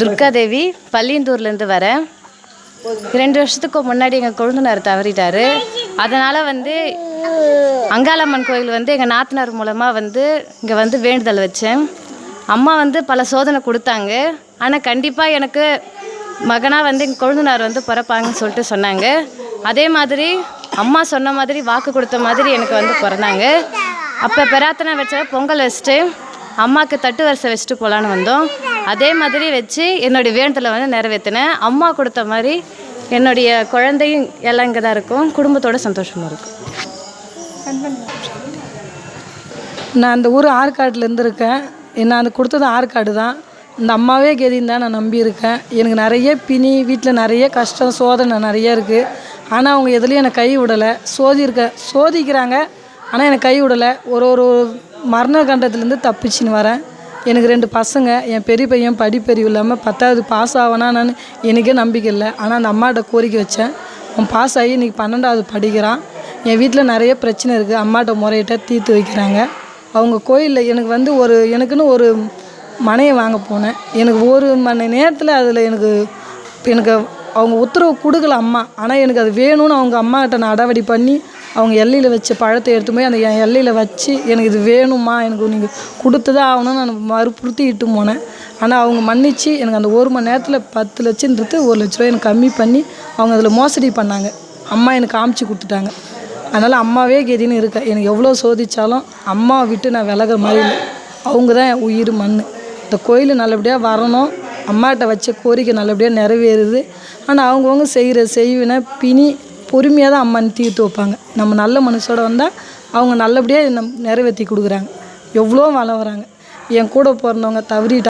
துர்காதேவி பள்ளியந்தூர்லேருந்து வரேன் ரெண்டு வருஷத்துக்கு முன்னாடி எங்கள் கொழுந்தனார் தவறிட்டார். அதனால் வந்து அங்காளம்மன் கோயில் வந்து எங்கள் நாத்தனார் மூலமாக வந்து இங்கே வந்து வேண்டுதல் வச்சேன். அம்மா வந்து பல சோதனை கொடுத்தாங்க. ஆனால் கண்டிப்பாக எனக்கு மகனாக வந்து எங்கள் கொழுந்தனார் வந்து பிறப்பாங்கன்னு சொல்லிட்டு சொன்னாங்க. அதே மாதிரி அம்மா சொன்ன மாதிரி வாக்கு கொடுத்த மாதிரி எனக்கு வந்து பிறந்தாங்க. அப்போ பிரார்த்தனை வச்ச பொங்கல் வச்சுட்டு அம்மாவுக்கு தட்டு வரிசை வச்சுட்டு போகலான்னு வந்தோம். அதே மாதிரி வச்சு என்னுடைய வேண்டுதலை வந்து நிறைவேற்றினேன். அம்மா கொடுத்த மாதிரி என்னுடைய குழந்தையும் எல்லாம் இங்கே தான் இருக்கும். குடும்பத்தோட சந்தோஷமாக இருக்கும். நான் அந்த ஊர் ஆற்காட்டிலேருந்து இருக்கேன். நான் அந்த கொடுத்தது ஆற்காடு தான். இந்த அம்மாவே கெதின்னு தான் நான் நம்பியிருக்கேன். எனக்கு நிறைய பிணி வீட்டில் நிறைய கஷ்டம் சோதனை நிறைய இருக்குது ஆனால் அவங்க எதுலேயும் என்னை கை விடலை. சோதிருக்க சோதிக்கிறாங்க. ஆனால் என்னை கை விடலை. ஒரு ஒரு மரண கண்டத்துலேருந்து தப்பிச்சின்னு வரேன். எனக்கு ரெண்டு பசங்க என் பெரிய பையன் படிப்பறிவு இல்லாமல் பத்தாவது பாஸ் ஆவனா நான் எனக்கே நம்பிக்கை இல்லை. ஆனால் அந்த அம்மாட்ட கோரிக்கை வச்சேன். அவன் பாஸ் ஆகி இன்றைக்கி பன்னெண்டாவது படிக்கிறான். என் வீட்டில் நிறைய பிரச்சனை இருக்குது அம்மாட்ட முறையிட்ட தீர்த்து வைக்கிறாங்க. அவங்க கோயிலில் எனக்கு வந்து ஒரு எனக்குன்னு ஒரு மனையை வாங்க போனேன். எனக்கு ஒரு மணி நேரத்தில் அதில் எனக்கு எனக்கு அவங்க உத்தரவு கொடுக்கல அம்மா. ஆனால் எனக்கு அது வேணும்னு அவங்க அம்மாக்கிட்ட நான் அடவடி பண்ணி அவங்க எல்லையில் வச்ச பழத்தை எடுத்து போய் அந்த எல்லையில் வச்சு எனக்கு இது வேணுமா எனக்கு நீங்கள் கொடுத்துதான் ஆகணும்னு நான் வற்புறுத்தி இட்டு போனேன். ஆனால் அவங்க மன்னிச்சு எனக்கு அந்த ஒரு மணி நேரத்தில் பத்து லட்சன்றது ஒரு லட்ச ரூபா எனக்கு கம்மி பண்ணி அவங்க அதில் மோசடி பண்ணாங்க. அம்மா எனக்கு காமிச்சு கொடுத்துட்டாங்க. அதனால் அம்மாவே கெதின்னு இருக்கேன் எனக்கு எவ்வளோ சோதித்தாலும் அம்மாவை விட்டு நான் விலகிற மாதிரி இல்லை. அவங்க தான் என் உயிர் மண் இந்த கோயில் நல்லபடியாக வரணும். அம்மாட்ட வச்ச கோரிக்கை நல்லபடியாக நிறைவேறுது. ஆனால் அவங்கவுங்க செய்கிற செய்வினை பிணி பொறுமையாக தான் அம்மன் தீர்த்து வைப்பாங்க. நம்ம நல்ல மனசோட வந்தால் அவங்க நல்லபடியாக நம் நிறைவேற்றி கொடுக்குறாங்க. எவ்வளோ வளம் வராங்க என் கூட பிறந்தவங்க தவறிட்டாங்க